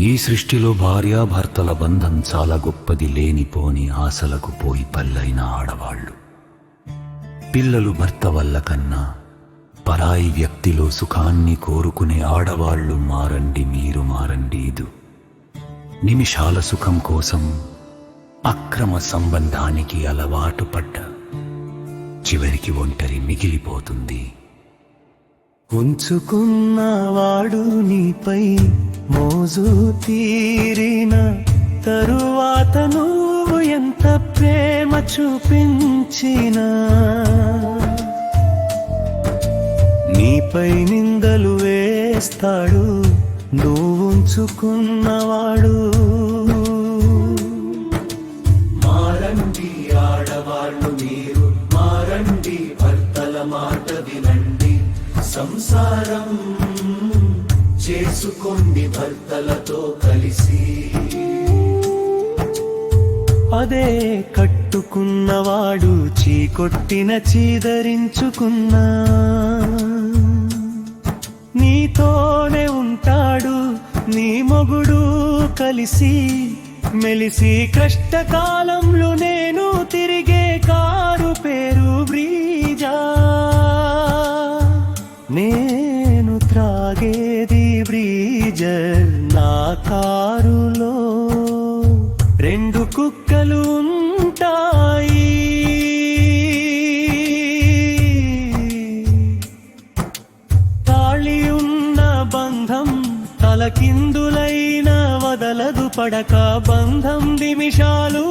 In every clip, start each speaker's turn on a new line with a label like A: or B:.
A: ఈ సృష్టిలో భార్యాభర్తల బంధం చాలా గొప్పది లేనిపోని ఆశలకు పోయి పల్లైన ఆడవాళ్ళు. పిల్లలు భర్త వల్ల కన్నా పరాయి వ్యక్తిలో సుఖాన్ని కోరుకునే ఆడవాళ్ళు మారండి మీరు మారండి ఇది. నిమిషాల సుఖం కోసం అక్రమ సంబంధానికి అలవాటు పడ్డ. చివరికి ఒంటరి మిగిలిపోతుంది.
B: ఉంచుకున్నవాడు నీపై మోజు తీరిన తరువాత నువ్వు ఎంత ప్రేమ చూపించినా? నీపై నిందలు వేస్తాడు నువ్వు ఉంచుకున్నవాడు. మారండి ఆడవాళ్ళు మీరు మారండి భర్తల మాట వినండి. సంసారం చేసుకోండి భర్తలతో కలిసి. అదే కట్టుకున్నవాడు చీకొట్టిన చీదరించుకున్నా. నీతోనే ఉంటాడు నీ మొగుడు కలిసి. మెలిసి కష్టకాలంలో నేను తిరిగే కారులో రెండు కుక్కలు ఉంటాయి తాళి ఉన్న బంధం తలకిందులైన వదలదు పడక బంధం నిమిషాలు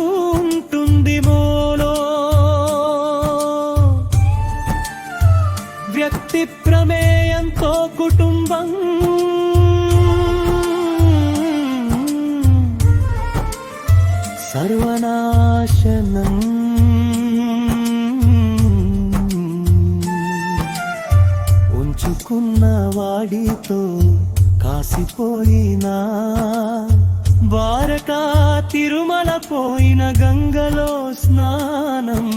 B: సర్వనాశనం ఉంచుకున్న వాడితో కాసిపోయినా బారక తిరుమల పోయిన గంగలో స్నానం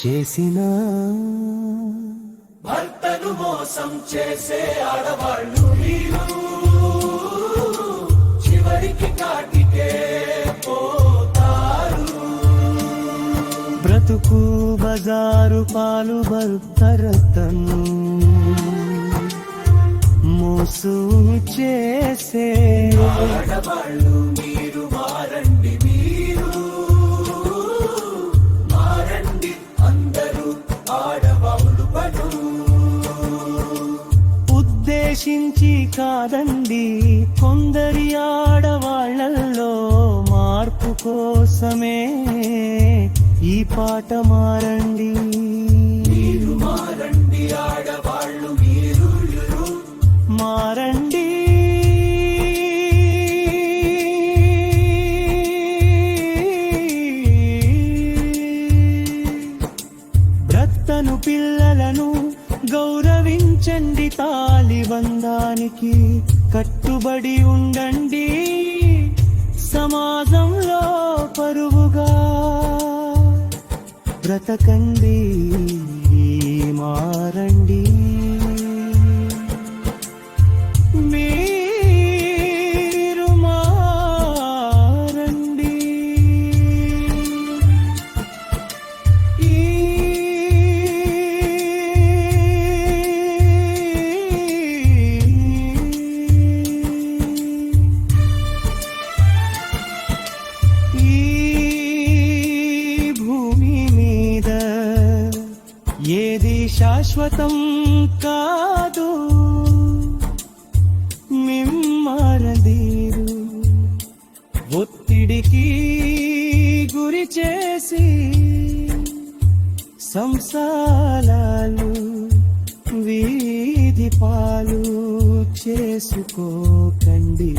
B: చేసిన. భర్తను మోసం చేసే ఆడవాళ్ళు కాటికే పోతారు బ్రతుకు బజారు పాలు భర్తరతను మోసు చేసే ఆడవాళ్ళు మీరు మారండి మీరు. మారండి అందరూ ఆడవాళ్ళు పడు ఉద్దేశించి కాదండి కొందరి కోసమే ఈ పాట మారండి. మీరు మారండి ఆడవాళ్ళు మీరు మారండి. భర్తను పిల్లలను గౌరవించండి తాలిబంధానికి కట్టుబడి ఉండండి. సమాజంలో పరువుగా బ్రతకండి మారండి. శాశ్వతం కాదు. మిమ్మరదీరు ఒత్తిడికి గురి చేసి సంసారాలు వీధి పాలు చేసుకోకండి.